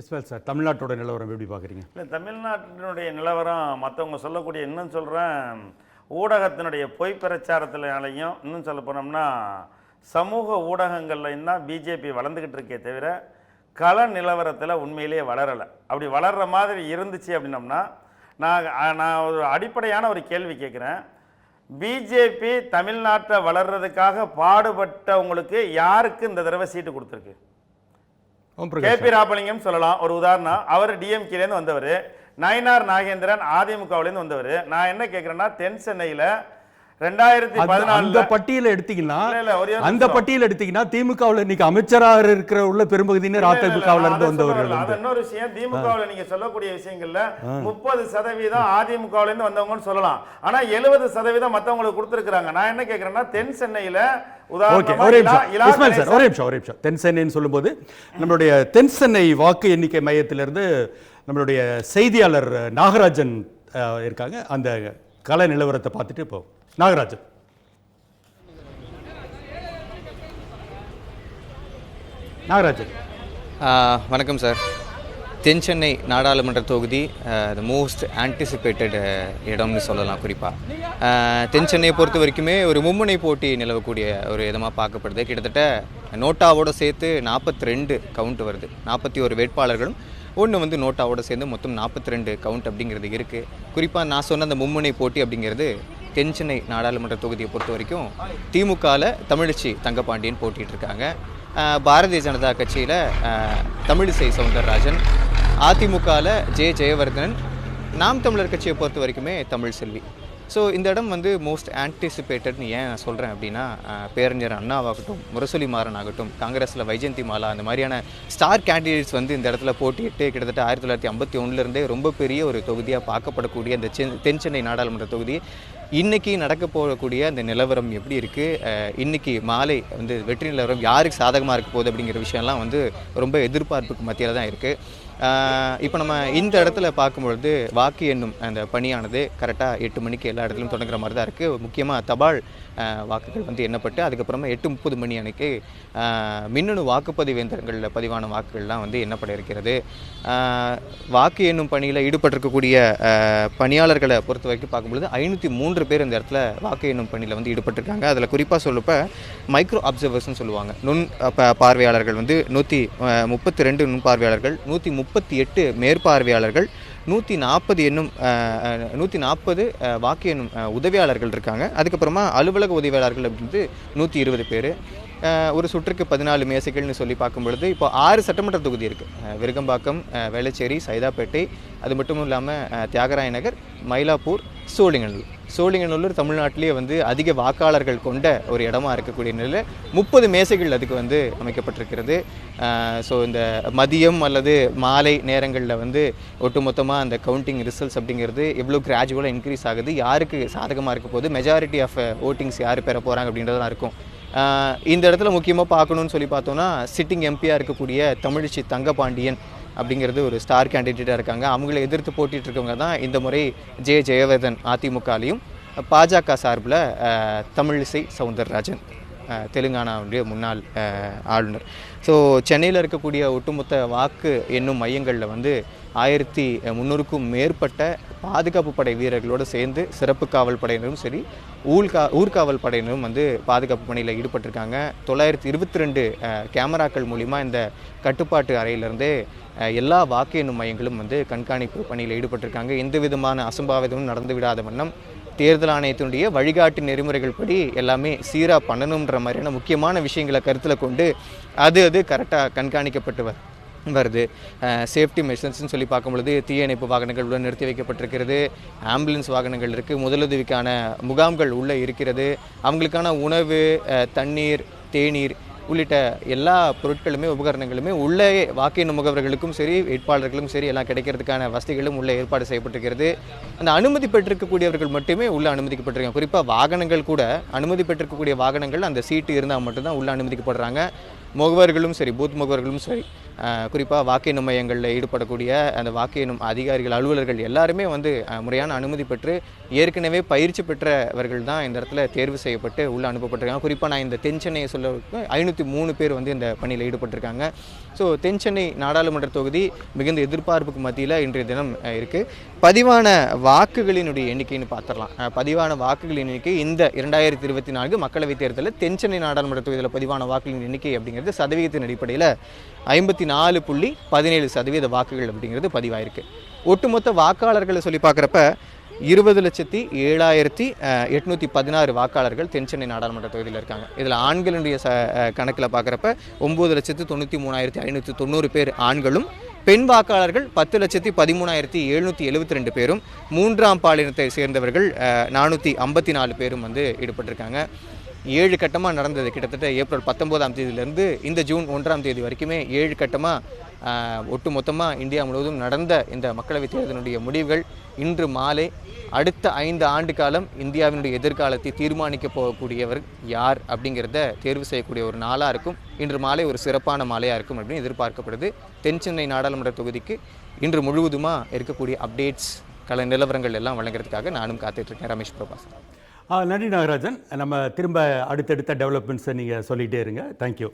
Ismail sir தமிழ்நாட்டோட நிலவரம் எப்படி பார்க்குறீங்க? இல்லை தமிழ்நாட்டினுடைய நிலவரம் மற்றவங்க சொல்லக்கூடிய இன்னும் சொல்கிறேன் ஊடகத்தினுடைய பொய் பிரச்சாரத்தினாலையும் இன்னும் சொல்ல போனோம்னா சமூக ஊடகங்கள்லையும் தான் பிஜேபி வளர்ந்துக்கிட்டு இருக்கே தவிர கள நிலவரத்தில் உண்மையிலேயே வளரலை. அப்படி வளர்கிற மாதிரி இருந்துச்சு அப்படின்னம்னா நான் நான் ஒரு அடிப்படையான ஒரு கேள்வி கேட்குறேன். பிஜேபி தமிழ்நாட்டை வளர்றதுக்காக பாடுபட்டவங்களுக்கு யாருக்கு இந்த தடவை சீட்டு கொடுத்துருக்கு? கே பிரகாஷ் பி ராமலிங்கம் சொல்லலாம். ஒரு உதாரணம். அவர் டிஎம்கேலேருந்து வந்தவர். நயனார் நாகேந்திரன் அதிமுகவிலேருந்து வந்தவர். நான் என்ன கேட்குறேன்னா தென் சென்னையில் அந்த- பட்டியல எடுத்தீங்கன்னா அந்த. பட்டியல எடுத்தீங்கன்னா திமுகவுல இன்னைக்கு அமைச்சராக இருக்கிற உள்ள பெரும்பகுதியினர் அதிமுகவுல இருந்து வந்தவர்கள் இன்னொரு விஷயம். திமுகவில் நீங்க சொல்லக்கூடிய விஷயங்கள்ல முப்பது சதவீதம் அதிமுகவுல இருந்து வந்தவங்கன்னு சொல்லலாம். ஆனா எழுபது சதவீதம் மத்தவங்களுக்கு கொடுத்துருக்காங்க நான் என்ன கேட்கறேன்னா தென் சென்னையில சொல்லும்போது நம்மளுடைய தென் சென்னை வாக்கு எண்ணிக்கை மையத்திலிருந்து நம்மளுடைய செய்தியாளர் நாகராஜன் இருக்காங்க. அந்த கலை நிலவரத்தை பார்த்துட்டு இப்போ நாகராஜன் நாகராஜன் வணக்கம் சார். தென் சென்னை நாடாளுமன்ற தொகுதி த மோஸ்ட் ஆன்டிசிபேட்டட் இடம்னு சொல்லலாம் குறிப்பாக தென் சென்னையை பொறுத்த வரைக்குமே ஒரு மும்முனை போட்டி நிலவக்கூடிய ஒரு விதமாக பார்க்கப்படுது. கிட்டத்தட்ட நோட்டாவோடு சேர்த்து நாற்பத்தி ரெண்டு கவுண்ட் வருது. நாற்பத்தி ஒரு வேட்பாளர்களும் ஒன்று வந்து நோட்டாவோட சேர்ந்து மொத்தம் நாற்பத்தி ரெண்டு கவுண்ட் அப்படிங்கிறது இருக்குது குறிப்பாக நான் சொன்ன அந்த மும்முனை போட்டி அப்படிங்கிறது தென்சென்னை நாடாளுமன்ற தொகுதியை பொறுத்த வரைக்கும் திமுகவில் தமிழச்சி தங்கப்பாண்டியன் போட்டிகிட்டு இருக்காங்க பாரதிய ஜனதா கட்சியில் தமிழிசை சவுந்தரராஜன் அதிமுகவில் ஜெ ஜெயவர்தனன் நாம் தமிழர் கட்சியை பொறுத்த வரைக்குமே தமிழ் செல்வி. ஸோ இந்த இடம் வந்து மோஸ்ட் ஆன்டிசிபேட்டட்னு ஏன் நான் சொல்கிறேன் அப்படின்னா பேரஞ்சர் பேரறிஞர் அண்ணாவாகட்டும் முரசொலி மாறன் ஆகட்டும் காங்கிரஸில் வைஜெயந்தி மாலா அந்த மாதிரியான ஸ்டார் கேண்டிடேட்ஸ் வந்து இந்த இடத்துல போட்டியிட்டு கிட்டத்தட்ட ஆயிரத்தி தொள்ளாயிரத்தி ஐம்பத்தி ஒன்றுலேருந்தே ரொம்ப பெரிய ஒரு தொகுதியாக பார்க்கப்படக்கூடிய அந்த தென் சென்னை நாடாளுமன்ற தொகுதி. இன்னைக்கு நடக்க போகக்கூடிய அந்த நிலவரம் எப்படி இருக்குது இன்னைக்கு மாலை வந்து வெற்றி நிலவரம் யாருக்கு சாதகமாக இருக்க போகுது அப்படிங்கிற விஷயம்லாம் வந்து ரொம்ப எதிர்பார்ப்புக்கு மத்தியில் தான் இருக்குது இப்போ நம்ம இந்த இடத்துல பார்க்கும்பொழுது வாக்கு எண்ணும் அந்த பணியானது கரெக்டாக எட்டு மணிக்கு எல்லா இடத்துலையும் தொடங்குற மாதிரி தான் இருக்குது முக்கியமாக தபால் வாக்குகள் வந்து எண்ணப்பட்டு அதுக்கப்புறமா எட்டு முப்பது மணி அன்னைக்கு மின்னணு வாக்குப்பதிவு இயந்திரங்களில் பதிவான வாக்குகள்லாம் வந்து எண்ணப்பட இருக்கிறது. வாக்கு எண்ணும் பணியில் ஈடுபட்டிருக்கக்கூடிய பணியாளர்களை பொறுத்த வரைக்கும் பார்க்கும்பொழுது ஐநூற்றி மூன்று பேர் இந்த இடத்துல வாக்கு எண்ணும் பணியில் வந்து ஈடுபட்டிருக்காங்க. அதில் குறிப்பாக சொல்லப்ப மைக்ரோ அப்சர்வர்ஸ்னு சொல்லுவாங்க. நுண் பார்வையாளர்கள் வந்து நூற்றி முப்பத்தி ரெண்டு நுண் பார்வையாளர்கள் நூற்றி முப்பத்தி எட்டு மேற்பார்வையாளர்கள் நூற்றி நாற்பது என்னும் நூற்றி நாற்பது வாக்கு என்னும் உதவியாளர்கள் இருக்காங்க. அதுக்கப்புறமா அலுவலக உதவியாளர்கள் அப்படின்றது நூற்றி இருபது பேர். ஒரு சுற்றுக்கு பதினாலு மேசைகள்னு சொல்லி பார்க்கும் பொழுது இப்போ ஆறு சட்டமன்ற தொகுதி இருக்குது விருகம்பாக்கம் வேளச்சேரி சைதாப்பேட்டை அது மட்டும் இல்லாமல் தியாகராய நகர் மயிலாப்பூர் சோழிங்கநல்லூர். சோழிங்கநல்லூர் தமிழ்நாட்டிலேயே வந்து அதிக வாக்காளர்கள் கொண்ட ஒரு இடமா இருக்கக்கூடிய நிலையில் முப்பது மேசைகள் அதுக்கு வந்து அமைக்கப்பட்டிருக்கிறது. ஸோ இந்த மதியம் அல்லது மாலை நேரங்களில் வந்து ஒட்டுமொத்தமாக அந்த கவுண்டிங் ரிசல்ட்ஸ் அப்படிங்கிறது எவ்வளோ கிராஜுவலாக இன்க்ரீஸ் ஆகுது யாருக்கு சாதகமாக இருக்க போகுது மெஜாரிட்டி ஆஃப் ஓட்டிங்ஸ் யார் பெற போகிறாங்க அப்படின்றதெல்லாம் இருக்கும். இந்த இடத்துல முக்கியமாக பார்க்கணும்னு சொல்லி பார்த்தோன்னா சிட்டிங் எம்பியாக இருக்கக்கூடிய தமிழிச்சி தங்கபாண்டியன் அப்படிங்கிறது ஒரு ஸ்டார் கேண்டிடேட்டாக இருக்காங்க. அவங்கள எதிர்த்து போட்டிகிட்டு இருக்கவங்க தான் இந்த முறை ஜெய ஜெயவர்தன் அதிமுகலையும். பாஜக சார்பில் தமிழிசை சவுந்தரராஜன். தெலுங்கானாவுடைய முன்னாள் ஆளுநர். ஸோ சென்னையில் இருக்கக்கூடிய ஒட்டுமொத்த வாக்கு என்னும் மையங்களில் வந்து ஆயிரத்தி முந்நூறுக்கும் மேற்பட்ட பாதுகாப்பு படை வீரர்களோடு சேர்ந்து சிறப்பு காவல் படையினரும் சரி ஊழ்கா ஊர்காவல் படையினரும் வந்து பாதுகாப்பு பணியில் ஈடுபட்டிருக்காங்க. தொள்ளாயிரத்தி இருபத்தி ரெண்டு கேமராக்கள் மூலிமா இந்த கட்டுப்பாட்டு அறையிலிருந்தே எல்லா வாக்கு எண்ணும் மையங்களும் வந்து கண்காணிப்பு பணியில் ஈடுபட்டிருக்காங்க. எந்த விதமான அசம்பாவிதமும் நடந்து விடாத வண்ணம் தேர்தல் ஆணையத்தினுடைய வழிகாட்டு நெறிமுறைகள் படி எல்லாமே சீராக பண்ணணுன்ற மாதிரியான முக்கியமான விஷயங்களை கருத்தில் கொண்டு அது அது கரெக்டாக கண்காணிக்கப்பட்டு வரும் வருது. சேஃப்டி மெஷர்ஸ்னு சொல்லி பார்க்கும்பொழுது தீயணைப்பு வாகனங்கள் உள்ள நிறுத்தி வைக்கப்பட்டிருக்கிறது. ஆம்புலன்ஸ் வாகனங்கள் இருக்குது முதலுதவிக்கான முகாம்கள் உள்ளே இருக்கிறது. அவங்களுக்கான உணவு தண்ணீர் தேநீர் உள்ளிட்ட எல்லா பொருட்களுமே உபகரணங்களுமே உள்ளே வாக்கு எண்ணும் முகவர்களுக்கும் சரி வேட்பாளர்களும் சரி எல்லாம் கிடைக்கிறதுக்கான வசதிகளும் உள்ளே ஏற்பாடு செய்யப்பட்டிருக்கிறது. அந்த அனுமதி பெற்றிருக்கக்கூடியவர்கள் மட்டுமே உள்ளே அனுமதிக்கப்பட்டிருக்காங்க. குறிப்பாக வாகனங்கள் கூட அனுமதி பெற்றிருக்கக்கூடிய வாகனங்கள் அந்த சீட்டு இருந்தால் மட்டும்தான் உள்ளே அனுமதிக்கப்படுறாங்க. முகவர்களும் சரி பூத் முகவர்களும் சரி குறிப்பாக வாக்கு எண்ணும் மையங்களில் ஈடுபடக்கூடிய அந்த வாக்கு எண்ணும் அதிகாரிகள் அலுவலர்கள் எல்லாருமே வந்து முறையான அனுமதி பெற்று ஏற்கனவே பயிற்சி பெற்றவர்கள் தான் இந்த இடத்துல தேர்வு செய்யப்பட்டு உள்ளே அனுப்பப்பட்டிருக்காங்க. குறிப்பாக நான் இந்த தென் சென்னையை சொல்ல ஐநூற்றி மூணு பேர் வந்து இந்த பணியில் ஈடுபட்டிருக்காங்க. ஸோ தென் சென்னை நாடாளுமன்ற தொகுதி மிகுந்த எதிர்பார்ப்புக்கு மத்தியில் இன்றைய தினம் இருக்குது பதிவான வாக்குகளினுடைய எண்ணிக்கைன்னு பார்த்துடலாம் பதிவான வாக்குகளின் எண்ணிக்கை இந்த இரண்டாயிரத்தி இருபத்தி நான்கு மக்களவைத் தேர்தலில் தென் சென்னை நாடாளுமன்ற தொகுதியில் பதிவான வாக்குகளின் எண்ணிக்கை அப்படிங்கிறது சதவீதத்தின் அடிப்படையில் ஐம்பத்தி நாலு புள்ளி பதினேழு சதவீத வாக்குகள் அப்படிங்கிறது பதிவாயிருக்கு. ஒட்டுமொத்த வாக்காளர்களை சொல்லி பார்க்குறப்ப இருபது லட்சத்தி ஏழாயிரத்தி எட்நூற்றி எட்நூத்தி பதினாறு வாக்காளர்கள் தென் சென்னை நாடாளுமன்ற தொகுதியில் இருக்காங்க. இதில் ஆண்களுடைய ச கணக்கில் பார்க்குறப்ப ஒம்பது லட்சத்து தொண்ணூற்றி மூணாயிரத்தி ஐநூற்றி தொண்ணூறு பேர் ஆண்களும் பெண் வாக்காளர்கள் பத்து லட்சத்தி பதிமூணாயிரத்தி எழுநூற்றி எழுபத்தி ரெண்டு பேரும் மூன்றாம் பாலினத்தை சேர்ந்தவர்கள் நானூற்றி ஐம்பத்தி நாலு பேரும் வந்து ஈடுபட்டிருக்காங்க. ஏழு கட்டமாக நடந்தது. கிட்டத்தட்ட ஏப்ரல் பத்தொம்போதாம் தேதியிலேருந்து இந்த ஜூன் ஒன்றாம் தேதி வரைக்குமே ஏழு கட்டமாக ஒட்டு மொத்தமாக இந்தியா முழுவதும் நடந்த இந்த மக்களவைத் தேர்தலினுடைய முடிவுகள் இன்று மாலை அடுத்த ஐந்து ஆண்டு காலம் இந்தியாவினுடைய எதிர்காலத்தை தீர்மானிக்க போகக்கூடியவர் யார் அப்படிங்கிறத தேர்வு செய்யக்கூடிய ஒரு நாளாக இருக்கும். இன்று மாலை ஒரு சிறப்பான மாலையாக இருக்கும் அப்படின்னு எதிர்பார்க்கப்படுது. தென் சென்னை நாடாளுமன்ற தொகுதிக்கு இன்று முழுவதுமாக இருக்கக்கூடிய அப்டேட்ஸ் கல நிலவரங்கள் எல்லாம் வழங்குறதுக்காக நானும் காத்துட்ருக்கேன் ரமேஷ் பிரபாஸ். நன்றி நாகராஜன். நம்ம திரும்ப அடுத்தடுத்த டெவலப்மெண்ட்ஸை நீங்கள் சொல்லிகிட்டே இருங்க. தேங்க்யூ